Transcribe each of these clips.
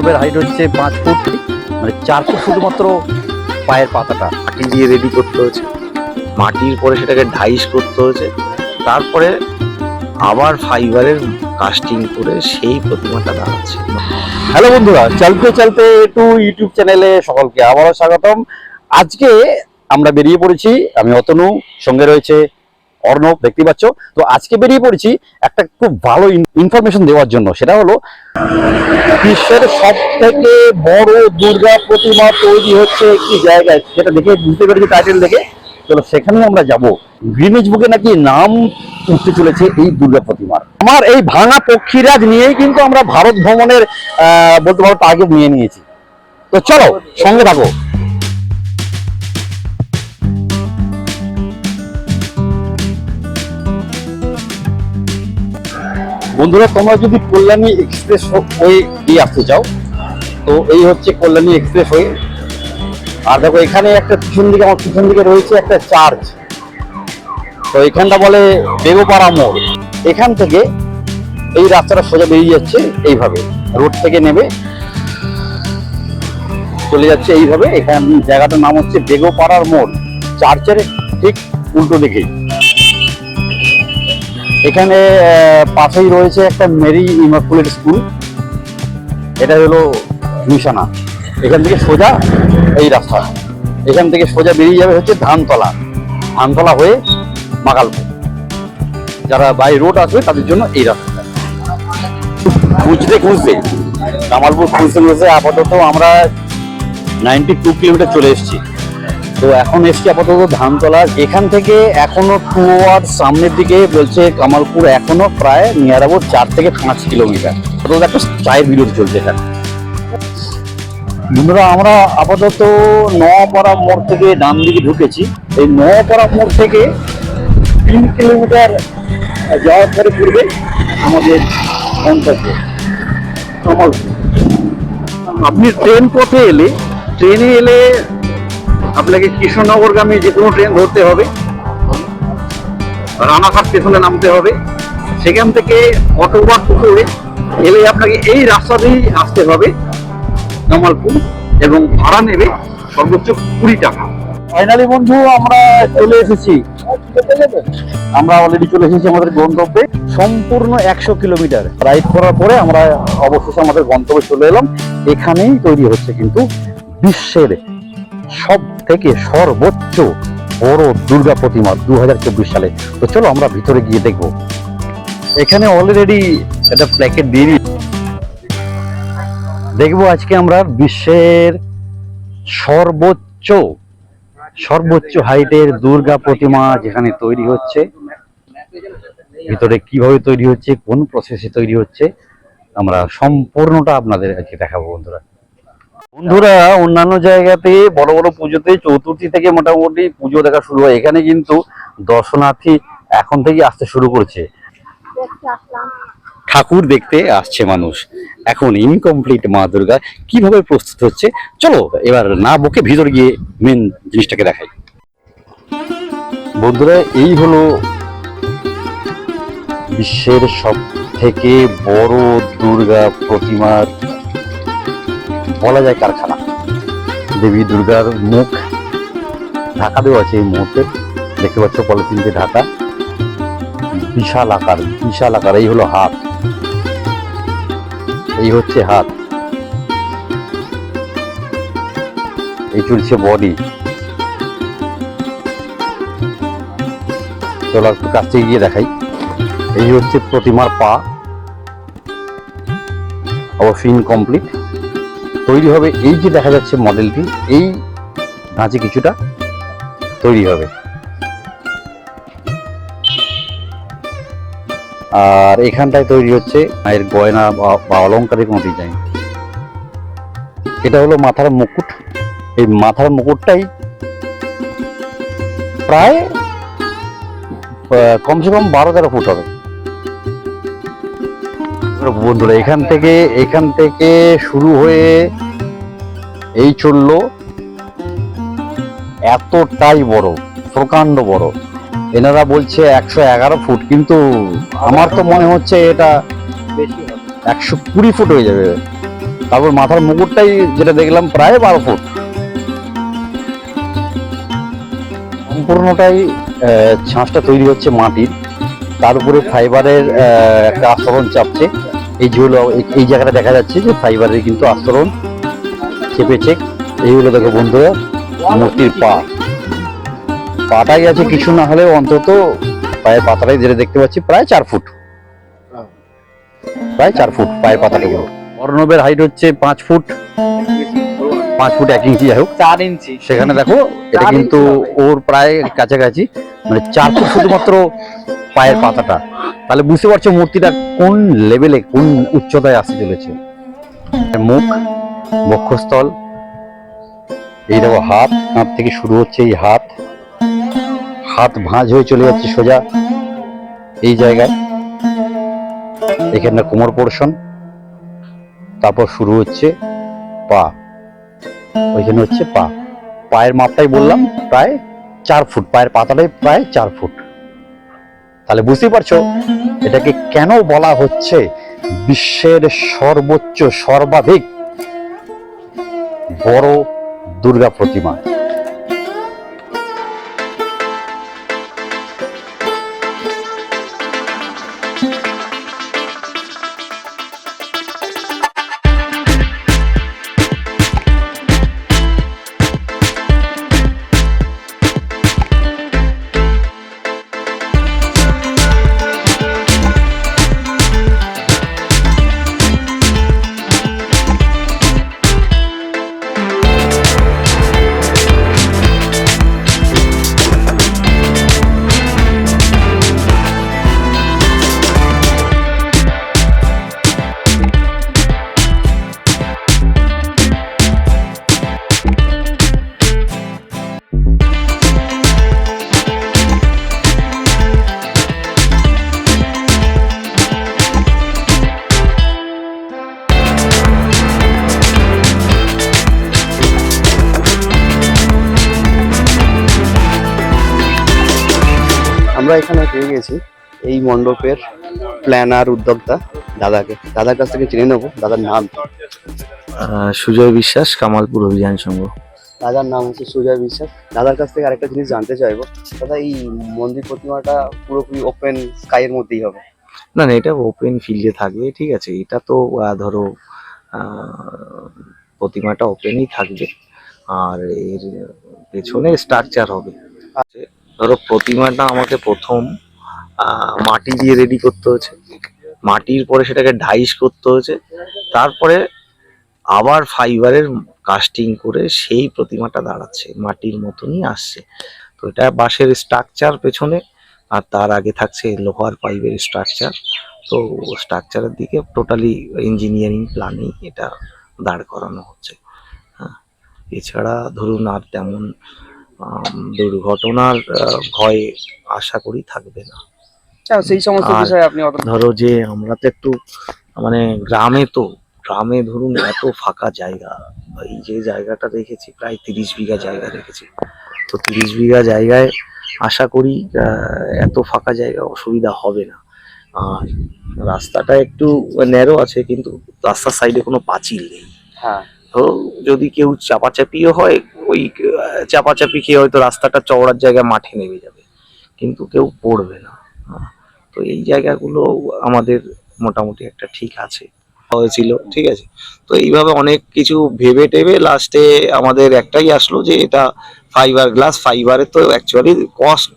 অর্ণবের হাইট হচ্ছে পাঁচ ফুট মানে চার ফুট শুধুমাত্র পায়ের পাতাটা, মাটি দিয়ে রেডি করতে হয়েছে। মাটির পরে সেটাকে ডাইস করতে হয়েছে। তারপরে আবার ফাইবারের কাস্টিং করে সেই প্রতিমাটা দাঁড়াচ্ছে হ্যালো বন্ধুরা, চলতে চলতে একটু ইউটিউব চ্যানেলে সকলকে আবারও স্বাগতম। আজকে আমরা বেরিয়ে পড়েছি, আমি অতনু, সঙ্গে রয়েছে অর্ণব দেখতে পাচ্ছ? তো আজকে বেরিয়ে পড়েছি একটা খুব ভালো ইনফরমেশন দেওয়ার জন্য সেটা হলো বিশ্বের সব থেকে বড় দুর্গা প্রতিমা তৈরি হচ্ছে একটি জায়গায়। সেটা দেখে বুঝতে পেরেছি টাইটেল দেখে। চলো সেখানেই আমরা যাব। গ্রিনিজ বুকে নাকি নাম উঠতে চলেছে এই দুর্গা প্রতিমার। আমার এই ভাঙা পক্ষীরাজ নিয়েই কিন্তু আমরা ভারত ভ্রমণের আহ, বলতে পারো টার্গেট নিয়ে নিয়েছি। তো চলো সঙ্গে থাকো। বন্ধুরা, তোমরা যদি কল্যাণী এক্সপ্রেস ওয়ে দিয়ে আসতে চাও, তো এই হচ্ছে কল্যাণী এক্সপ্রেস ওয়ে। আর দেখো, এখানে একটা পিছন দিকে, আমার পিছন দিকে রয়েছে একটা চার্চ। তো এখানটা বলে বেগোপাড়া মোড়। এখান থেকে এই রাস্তাটা সোজা বেরিয়ে যাচ্ছে এইভাবে। রোড থেকে নেবে চলে যাচ্ছে এইভাবে। এখান জায়গাটার নাম হচ্ছে বেগোপাড়ার মোড়। চার্চের ঠিক উল্টো দিকেই। এখানে পাশেই রয়েছে একটা মেরি ইমাকুলেট স্কুল। এটা হলো নিশানা। এখান থেকে সোজা এই রাস্তা। এখান থেকে সোজা বেরিয়ে যাবে হচ্ছে ধানতলা। ধানতলা হয়ে মাকালপুর যারা বাই রোড আসবে, তাদের জন্য এই রাস্তা খুঁজতে খুঁজতে। কামালপুর খুঁজতে খুঁজতে আপাতত আমরা নাইনটি টু কিলোমিটার চলে এসেছি। তো এখন এসছি আপাতত ধানতলা এখান থেকে এখনও টু আওয়ার সামনের দিকে বলছে কামালপুর এখনও প্রায় নিয়ার অ্যাবাউট চার থেকে পাঁচ কিলোমিটার আপাতত একটা চায়ের বিরতি চলছে এখানে। বন্ধুরা, আমরা আপাতত নয়াপাড়া মোড় থেকে ডান দিকে ঢুকেছি। এই নয়াপাড়া মোড় থেকে তিন কিলোমিটার যাওয়ার পরে পড়বে আমাদের কামালপুর। আপনি ট্রেন পথে এলে ট্রেনে এলে আপনাকে কৃষ্ণনগরগামী যে কোনো ট্রেন ধরতে হবে। রানাঘাট স্টেশনে নামতে হবে। সেখান থেকে অটো বা এলে আপনাকে এই রাস্তা দিয়েই আসতে হবে কামালপুর এবং ভাড়া নেবে সর্বোচ্চ কুড়ি টাকা। ফাইনালি বন্ধু, আমরা চলে এসেছি। আমরা অলরেডি চলে এসেছি আমাদের গন্তব্যে। সম্পূর্ণ একশো কিলোমিটার রাইড করার পরে আমরা অবশেষে আমাদের গন্তব্যে চলে এলাম। এখানেই তৈরি হচ্ছে কিন্তু বিশ্বের সব থেকে সর্বোচ্চ বড় দুর্গা প্রতিমা দুহাজার চব্বিশ সালে। তো চলো আমরা ভিতরে গিয়ে দেখব। এখানে অলরেডি একটা প্ল্যাকেট দিয়ে। দেখব আজকে আমরা বিশ্বের সর্বোচ্চ সর্বোচ্চ হাইটের দুর্গা প্রতিমা যেখানে তৈরি হচ্ছে। ভিতরে কীভাবে তৈরি হচ্ছে, কোন প্রসেসে তৈরি হচ্ছে, আমরা সম্পূর্ণটা আপনাদের আজকে দেখাবো বন্ধুরা। বন্ধুরা অন্যান্য জায়গাতে বড় বড় পুজোতে চতুর্থী থেকে মোটামুটি পুজো দেখা শুরু হয়। এখানে কিন্তু দর্শনার্থী এখন থেকে আসতে শুরু করছে। ঠাকুর দেখতে আসছে মানুষ। এখন ইনকমপ্লিট মা দুর্গা কীভাবে প্রস্তুত হচ্ছে? চলো এবার না বকে ভিতর গিয়ে মেন জিনিসটাকে দেখাই। বন্ধুরা এই হলো বিশ্বের সব থেকে বড় দুর্গা প্রতিমার বলা যায় কারখানা। দেবী দুর্গার মুখ ঢাকা দেওয়া আছে এই মুহূর্তে। দেখতে পাচ্ছ পলিথিন ঢাকা। বিশাল আকার বিশাল আকার। এই হলো হাত। এই হচ্ছে হাত। এই চলছে বডি চলো একটু কাছ থেকে গিয়ে দেখাই। এই হচ্ছে প্রতিমার পা। অবশ্যই ইনকমপ্লিট তৈরি হবে। এই যে দেখা যাচ্ছে মডেলটি, এই ধাঁচে কিছুটা তৈরি হবে। আর এখানটায় তৈরি হচ্ছে মায়ের গয়না বা- অলঙ্কারের কোনো ডিজাইন এটা হলো মাথার মুকুট। এই মাথার মুকুটটাই প্রায় কমসে কম বারো তেরো ফুট হবে। বন্ধুরা, এখান থেকে এখান থেকে শুরু হয়ে এই চলল এতটাই বড়, প্রকাণ্ড বড়। এনারা বলছে একশো এগারো ফুট, কিন্তু আমার তো মনে হচ্ছে এটা একশো কুড়ি ফুট হয়ে যাবে। তারপর মাথার মুকুটটাই যেটা দেখলাম প্রায় বারো ফুট। সম্পূর্ণটাই ছাঁচটা তৈরি হচ্ছে মাটির। তার উপরে ফাইবারের একটা আস্তরণ চাপছে। এই যেগুলো এই- জায়গাটা দেখা যাচ্ছে যে ফাইবারের কিন্তু আস্তরণ চেপেছে। এইগুলো দেখো বন্ধুরা, মূর্তির পা। পাটাই আছে, কিছু না হলেও অন্তত পায়ের পাতাটাই যেটা দেখতে পাচ্ছি, প্রায় চার ফুট। প্রায় চার ফুট পায়ের পাতাগুলো অর্ণবের হাইট হচ্ছে পাঁচ ফুট। পাঁচ ফুট এক ইঞ্চি যাই হোক। চার ইঞ্চি। সেখানে দেখো এটা কিন্তু ওর প্রায় কাছাকাছি মানে চার ফুট শুধুমাত্র পায়ের পাতাটা। তাহলে বুঝতে পারছ মূর্তিটা কোন লেভেলে কোন উচ্চতায় আসতে চলেছে। মুখ বক্ষস্থল এই দেখো হাত হাত থেকে শুরু হচ্ছে এই হাত। হাত ভাঁজ হয়ে চলে যাচ্ছে সোজা এই জায়গায়। এখানে কোমর পোর্শন। তারপর শুরু হচ্ছে পা। ওইখানে হচ্ছে পা। পায়ের মাপটাই বললাম, প্রায় চার ফুট। পায়ের পাতাটাই প্রায় চার ফুট। তাহলে বুঝতেই পারছ, এটাকে কেন বলা হচ্ছে বিশ্বের সর্বোচ্চ, সর্বাধিক বড় দুর্গা প্রতিমা? আমরা এখানে পেয়ে গেছি এই মণ্ডপের প্ল্যানার উদ্যোক্তা দাদাকে। দাদার কাছ থেকে চিনে নেব দাদার নাম। সুজয় বিশ্বাস কামালপুর অভিযান সংঘ। দাদার নাম হচ্ছে সুজয় বিশ্বাস। দাদার কাছ থেকে আরেকটা জিনিস জানতে চাইব। দাদা এই মন্দির প্রতিমাটা পুরোপুরি ওপেন স্কাইয়ের মধ্যেই হবে। না না এটা ওপেন ফিল্ডে থাকবে ঠিক আছে। এটা তো ধরো প্রতিমাটা ওপেনই থাকবে। আর এর পেছনে স্ট্রাকচার হবে। ধরো প্রতিমাটা আমাকে প্রথম মাটি দিয়ে রেডি করতে হয়েছে। মাটির পরে সেটাকে ডাইস করতে হয়েছে। তারপরে আবার ফাইবারের কাস্টিং করে সেই প্রতিমাটা দাঁড়াচ্ছে, মাটির মতনই আসছে। তো এটা বাঁশের স্ট্রাকচার পেছনে, আর তার আগে থাকছে লোহার পাইপের স্ট্রাকচার তো স্ট্রাকচারের দিকে টোটালি ইঞ্জিনিয়ারিং প্ল্যানেই এটা দাঁড় করানো হচ্ছে। হ্যাঁ এছাড়া ধরুন আর তেমন দুর্ঘটনার ভয় আশা করি থাকবে না। আচ্ছা সেই সমস্ত বিষয়ে আপনি ধরো যে আমরা তো একটু মানে গ্রামে তো গ্রামে ধরুন এত ফাঁকা জায়গা এই যে জায়গাটা রেখেছি প্রায় তিরিশ বিঘা জায়গা রেখেছি তো তিরিশ বিঘা জায়গায় আশা করি এত ফাঁকা জায়গা অসুবিধা হবে না। আর রাস্তাটা একটু ন্যারো আছে কিন্তু রাস্তার সাইডে কোনো পাঁচিল নেই। হ্যাঁ। তো যদি কেউ চাপাচাপিও হয় ওই চাপাচাপি খেয়ে হয়তো রাস্তাটা চওড়ার জায়গায় মাঠে নেমে যাবে। কিন্তু কেউ পড়বে না। হ্যাঁ। তো এই জায়গাগুলো আমাদের মোটামুটি একটা ঠিক আছে। হয়েছিল ঠিক আছে। তো এইভাবে অনেক কিছু ভেবে টেবে লাস্টে আমাদের একটাই আসলো যে এটা ফাইবার গ্লাস ফাইবারের তো অ্যাকচুয়ালি কস্ট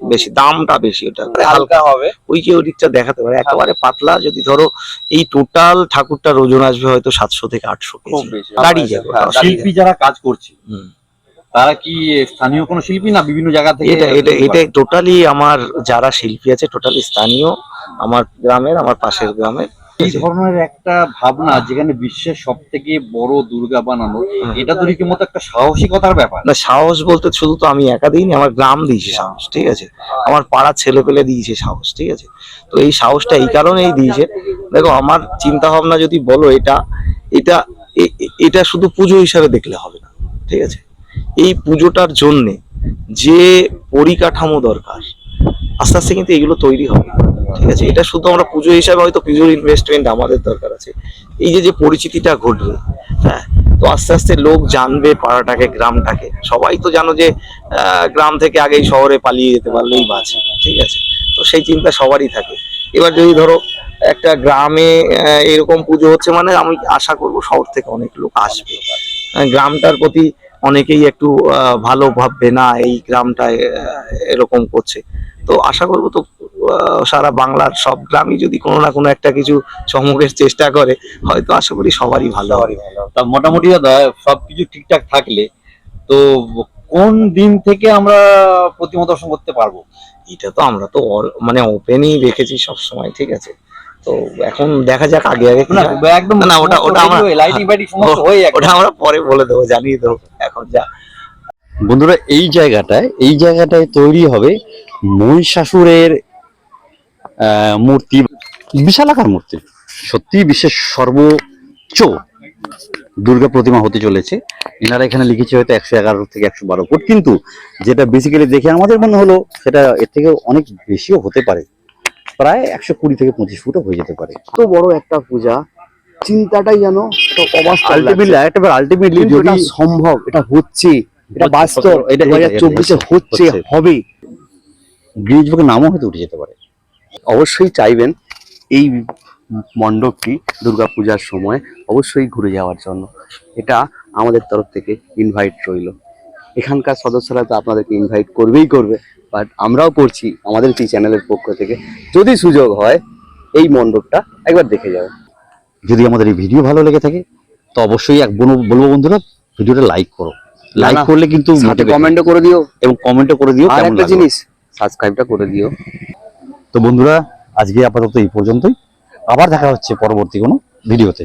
বেশি দামটা বেশি ওটা। হালকা হবে। ওই যে ওদিকটা দেখাতে পারে। একেবারে পাতলা যদি ধরো এই টোটাল ঠাকুরটার ওজন আসবে হয়তো সাতশো থেকে আটশো কেজি। দাঁড়িয়ে যাবে। হ্যাঁ, শিল্পী যারা কাজ করছে। হুম। তারা কি স্থানীয় কোনো শিল্পী না বিভিন্ন জায়গা থেকে এটা এটা এটা টোটালি আমার যারা শিল্পী আছে টোটালি স্থানীয় আমার গ্রামের আমার পাশের গ্রামের। এই ধরনের একটা ভাবনা যেখানে বিশ্বের সব থেকে বড় দুর্গা বানানো এটা তো রীতিমতো একটা সাহসিকতার ব্যাপার। না সাহস বলতে শুধু তো আমি একা দিইনি আমার গ্রাম দিয়েছে সাহস ঠিক আছে? আমার পাড়ার ছেলে পেলে দিয়েছে সাহস ঠিক আছে? তো এই সাহসটা এই কারণেই দিয়েছে। দেখো আমার চিন্তা ভাবনা যদি বলো এটা এটা এটা শুধু পুজো হিসাবে দেখলে হবে না ঠিক আছে? এই পুজোটার জন্যে যে পরিকাঠামো দরকার, আস্তে আস্তে কিন্তু এগুলো তৈরি হবে। ঠিক আছে? এটা শুধু আমরা পুজো হিসাবে হয়তো পুজোর ইনভেস্টমেন্ট আমাদের দরকার আছে। এই যে যে পরিচিতিটা ঘটবে হ্যাঁ? তো আস্তে আস্তে লোক জানবে পাড়াটাকে, গ্রামটাকে। সবাই তো জানো যে গ্রাম থেকে আগেই শহরে পালিয়ে যেতে পারলেই বাঁচে, ঠিক আছে? তো সেই চিন্তা সবারই থাকে। এবার যদি ধরো, একটা গ্রামে এরকম পুজো হচ্ছে মানে আমি আশা করব শহর থেকে অনেক লোক আসবে। গ্রামটার প্রতি অনেকেই একটু ভালো ভাববে না এই গ্রামটায় এরকম করছে। তো আশা করব তো সারা বাংলার সব গ্রামই যদি কোনো না কোনো একটা কিছু চমকের চেষ্টা করে হয়তো আশা করি সবারই ভালো হবে। তা মোটামুটি দাদা সবকিছু ঠিকঠাক থাকলে তো কোন দিন থেকে আমরা প্রতিমা দর্শন করতে পারব? এটা তো আমরা তো মানে ওপেনই রেখেছি সব সময় ঠিক আছে? তো এখন দেখা যাক আগে আগে না একদম না, ওটা- ওটা আমরা- হয়ে ওটা আমরা পরে বলে দেবো জানিয়ে দেবো। এখন যা। বন্ধুরা এই জায়গাটায় এই জায়গাটায় তৈরি হবে মহিষাসুরের আহ, মূর্তি। বিশালাকার মূর্তি। সত্যি বিশ্বের সর্বোচ্চ দুর্গা প্রতিমা হতে চলেছে। এনারা এখানে লিখেছে হয়তো একশো এগারো থেকে একশো বারো ফুট কিন্তু যেটা বেসিক্যালি দেখে আমাদের মনে হলো সেটা এর থেকে অনেক বেশিও হতে পারে। প্রায় একশো কুড়ি থেকে পঁচিশ ফুটও হয়ে যেতে পারে। এত বড় একটা পূজা চিন্তাটাই যেন আলটিমেটলি একটা আলটিমেটলি যদি সম্ভব এটা হচ্ছে এটা বাস্তব এটা- এটা দু হাজার চব্বিশে হচ্ছে। হবে। গ্রিজ বুকের নামও হয়তো উঠে যেতে পারে। অবশ্যই চাইবেন এই মণ্ডপটি দুর্গাপূজার সময় অবশ্যই ঘুরে যাওয়ার জন্য। এটা আমাদের তরফ থেকে ইনভাইট রইল। এখানকার সদস্যরা তো আপনাদেরকে ইনভাইট করবেই করবে বাট আমরাও করছি আমাদের এই চ্যানেলের পক্ষ থেকে। যদি সুযোগ হয় এই মণ্ডপটা একবার দেখে যাবে যদি আমাদের এই ভিডিও ভালো লেগে থাকে তো অবশ্যই এক বলব বন্ধুরা ভিডিওটা লাইক করো। লাইক করলে কিন্তু কমেন্টও করে দিও। এবং কমেন্টও করে দিও আর একটা জিনিস সাবস্ক্রাইবটা করে দিও। তো বন্ধুরা আজকে আপাতত এই পর্যন্তই। আবার দেখা হচ্ছে পরবর্তী কোনো ভিডিওতে